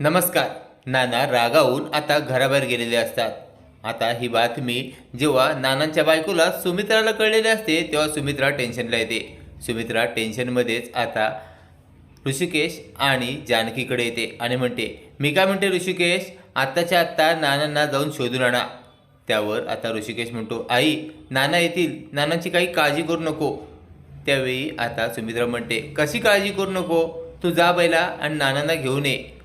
नमस्कार. नाना रागावून आता घराबाहेर गेलेले असतात. आता ही बातमी जेव्हा नानांच्या बायकोला सुमित्राला कळलेली असते तेव्हा सुमित्रा टेन्शनला येते. सुमित्रा टेन्शनमध्येच आता ऋषिकेश आणि जानकीकडे येते आणि म्हणते मी काय म्हणते ऋषिकेश? आत्ताच्या आत्ता नानांना जाऊन शोधून आणा. त्यावर आता ऋषिकेश म्हणतो आई नाना येतील. नानांची काही काळजी करू नको. त्यावेळी आता सुमित्रा म्हणते कशी काळजी करू नको? तू जा बैला आणि नानांना घेऊन ये.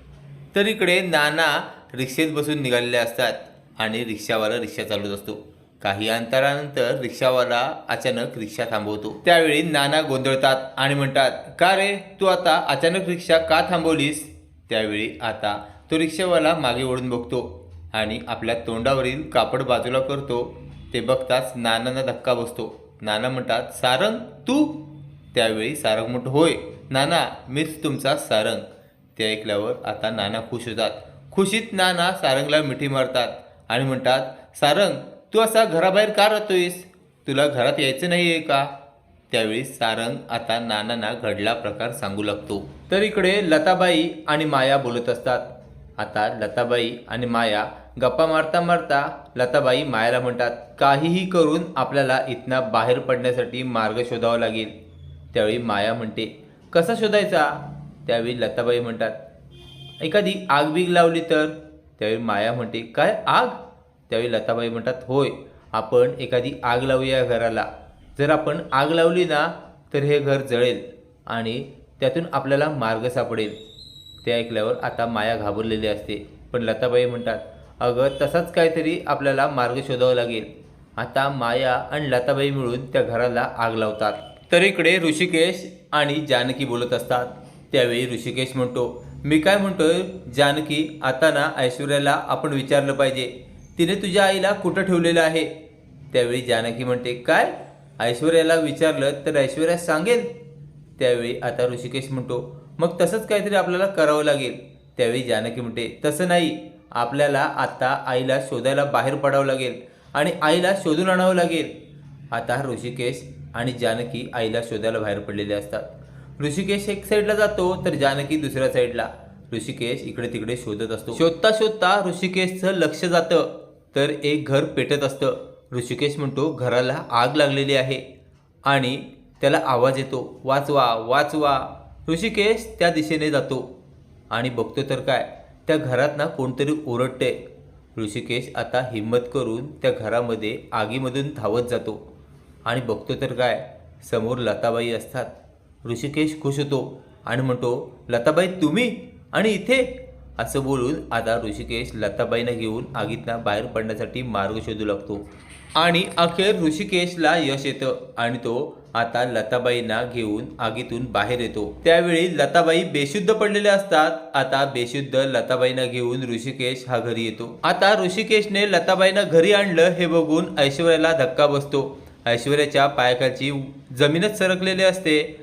तर इकडे नाना रिक्षेत बसून निघालेले असतात आणि रिक्षावाला रिक्षा चालवत असतो. काही अंतरानंतर रिक्षावाला अचानक रिक्षा थांबवतो. त्यावेळी नाना गोंधळतात आणि म्हणतात का रे तू आता अचानक रिक्षा का थांबवलीस? त्यावेळी आता तो रिक्षावाला मागे ओढून बघतो आणि आपल्या तोंडावरील कापड बाजूला करतो. ते बघताच नानांना धक्का बसतो. नाना म्हणतात सारंग तू? त्यावेळी सारंग म्हणतो होय नाना मीच तुमचा सारंग. ते ऐकल्यावर आता नाना खुश होतात. खुशीत नाना सारंगला मिठी मारतात आणि म्हणतात सारंग तू असा घराबाहेर का राहतोयस? तुला घरात यायचं नाही आहे का? त्यावेळी सारंग आता नानांना घडला प्रकार सांगू लागतो. तर इकडे लताबाई आणि माया बोलत असतात. आता लताबाई आणि माया गप्पा मारता मारता लताबाई मायाला म्हणतात काहीही करून आपल्याला इथना बाहेर पडण्यासाठी मार्ग शोधावा लागेल. त्यावेळी माया म्हणते कसा शोधायचा? त्यावेळी लताबाई म्हणतात एखादी आग बीग लावली तर? त्यावेळी माया म्हणते काय आग? त्यावेळी लताबाई म्हणतात होय आपण एखादी आग लावूया घराला. जर आपण आग लावली ना तर हे घर जळेल आणि त्यातून आपल्याला मार्ग सापडेल. ते ऐकल्यावर आता माया घाबरलेली असते. पण लताबाई म्हणतात अगं तसाच काहीतरी आपल्याला मार्ग शोधावा लागेल. आता माया आणि लताबाई मिळून त्या घराला आग लावतात. तर इकडे ऋषिकेश आणि जानकी बोलत असतात. त्यावेळी ऋषिकेश म्हणतो मी काय म्हणतोय? जानकी आता ना ऐश्वर्याला आपण विचारलं पाहिजे. तिने तुझ्या आईला कुठं ठेवलेलं आहे? त्यावेळी जानकी म्हणते काय? ऐश्वर्याला विचारलं तर ऐश्वर्या सांगेल. त्यावेळी आता ऋषिकेश म्हणतो मग तसंच काहीतरी आपल्याला करावं लागेल. त्यावेळी जानकी म्हणते तसं नाही. आपल्याला आता आईला शोधायला बाहेर पडावं लागेल आणि आईला शोधून आणावं लागेल. आता ऋषिकेश आणि जानकी आईला शोधायला बाहेर पडलेले असतात. ऋषिकेश एक साईडला जातो तर जानकी दुसऱ्या साईडला ऋषिकेश इकडे तिकडे शोधत असतो. शोधता शोधता ऋषिकेशचं लक्ष जातं तर एक घर पेटत असतं. ऋषिकेश म्हणतो घराला आग लागलेली आहे. आणि त्याला आवाज येतो वाचवा वाचवा. ऋषिकेश त्या दिशेने जातो. आणि बघतो तर काय त्या घरात ना कोणतरी ओरडते ऋषिकेश आता हिंमत करून त्या घरामध्ये आगीमधून धावत जातो. आणि बघतो तर काय समोर लताबाई असतात. ऋषिकेश खुश होतो आणि म्हणतो लताबाई तुम्ही? आणि इथे? असं बोलून आता ऋषिकेश लताबाईंना घेऊन आगीतनं बाहेर पडण्यासाठी मार्ग शोधू लागतो. आणि अखेर ऋषिकेशला यश येतं आणि तो आता लताबाईंना घेऊन आगीतून बाहेर येतो. त्यावेळी लताबाई बेशुद्ध पडलेले असतात. आता बेशुद्ध लताबाईंना घेऊन ऋषिकेश हा घरी येतो. आता ऋषिकेशने लताबाईंना घरी आणलं हे बघून ऐश्वर्याला धक्का बसतो. ऐश्वर्याच्या पायाखालची जमीनच सरकलेली असते.